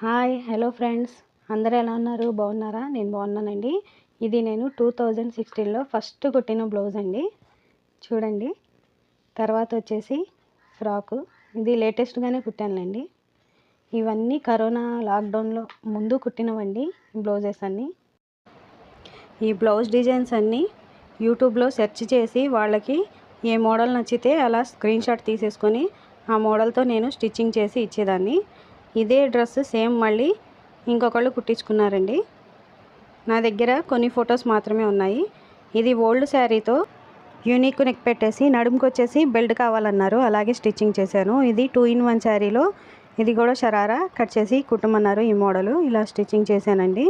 Hi hello friends. అందరూ ఎలా ఉన్నారు? బాగున్నారా? నేను బాగున్నానండి. ఇది నేను టూ థౌజండ్ సిక్స్టీన్లో ఫస్ట్ కుట్టిన బ్లౌజ్ అండి. చూడండి. తర్వాత వచ్చేసి ఫ్రాకు. ఇది లేటెస్ట్గానే కుట్టానులేండి. ఇవన్నీ కరోనా లాక్డౌన్లో ముందు కుట్టినవండి బ్లౌజెస్ అన్నీ. ఈ బ్లౌజ్ డిజైన్స్ అన్నీ యూట్యూబ్లో సెర్చ్ చేసి వాళ్ళకి ఏ మోడల్ నచ్చితే అలా స్క్రీన్ షాట్ తీసేసుకొని ఆ మోడల్తో నేను స్టిచ్చింగ్ చేసి ఇచ్చేదాన్ని. ఇదే డ్రెస్ సేమ్ మళ్ళీ ఇంకొకళ్ళు కుట్టించుకున్నారండి. నా దగ్గర కొన్ని ఫొటోస్ మాత్రమే ఉన్నాయి. ఇది ఓల్డ్ శారీతో యూనిక్ నెక్ పెట్టేసి నడుముకు వచ్చేసి బెల్ట్ కావాలన్నారు. అలాగే స్టిచ్చింగ్ చేశాను. ఇది టూ ఇన్ వన్ శారీలో. ఇది కూడా షరారా కట్ చేసి కుట్టమన్నారు ఈ మోడలు. ఇలా స్టిచ్చింగ్ చేశానండి.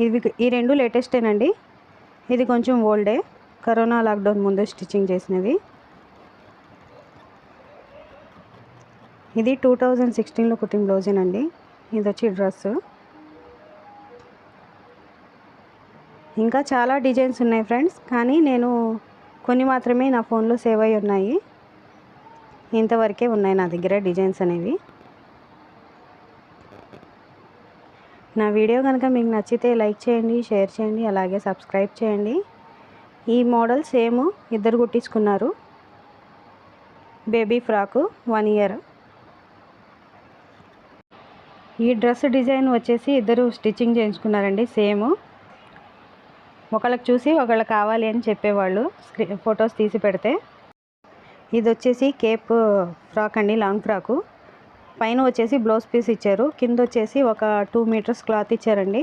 ఇవి ఈ రెండు లేటెస్టేనండి. ఇది కొంచెం ఓల్డే. కరోనా లాక్డౌన్ ముందు స్టిచ్చింగ్ చేసినది ఇది టూ థౌజండ్ సిక్స్టీన్లో కుట్టిన బ్లౌజేనండి. ఇది వచ్చి డ్రెస్ ఇంకా చాలా డిజైన్స్ ఉన్నాయి ఫ్రెండ్స్ కానీ నేను కొన్ని మాత్రమే నా ఫోన్లో సేవ్ అయి ఉన్నాయి. ఇంతవరకే ఉన్నాయి నా దగ్గర డిజైన్స్ అనేవి. నా వీడియో కనుక మీకు నచ్చితే లైక్ చేయండి షేర్ చేయండి అలాగే సబ్స్క్రైబ్ చేయండి. ఈ మోడల్ సేమ్ ఇద్దరు కుట్టించుకున్నారు. Baby frock one year. ఈ డ్రెస్ డిజైన్ వచ్చేసి ఇద్దరు స్టిచ్చింగ్ చేయించుకున్నారండి సేమ్. ఒకళ్ళకి చూసి ఒకళ్ళకి కావాలి అని చెప్పేవాళ్ళు ఫొటోస్ తీసి పెడితే. ఇది వచ్చేసి కేప్ ఫ్రాక్ అండి లాంగ్ ఫ్రాకు. పైన వచ్చేసి బ్లౌజ్ పీస్ ఇచ్చారు కింద వచ్చేసి ఒక టూ మీటర్స్ క్లాత్ ఇచ్చారండి.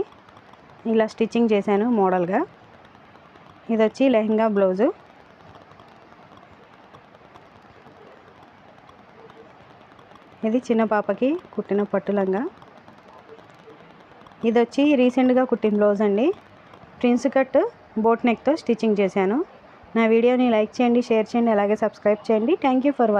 ఇలా స్టిచ్చింగ్ చేశాను మోడల్గా. ఇది వచ్చి లెహంగా బ్లౌజు. ఇది చిన్న పాపకి కుట్టిన పట్టులంగా ఇది వచ్చి రీసెంట్గా కుట్టిన బ్లౌజ్ అండి. ప్రిన్స్ కట్ బోట్ నెక్తో స్టిచ్చింగ్ చేశాను. నా వీడియోని లైక్ చేయండి షేర్ చేయండి అలాగే సబ్స్క్రైబ్ చేయండి. Thank you for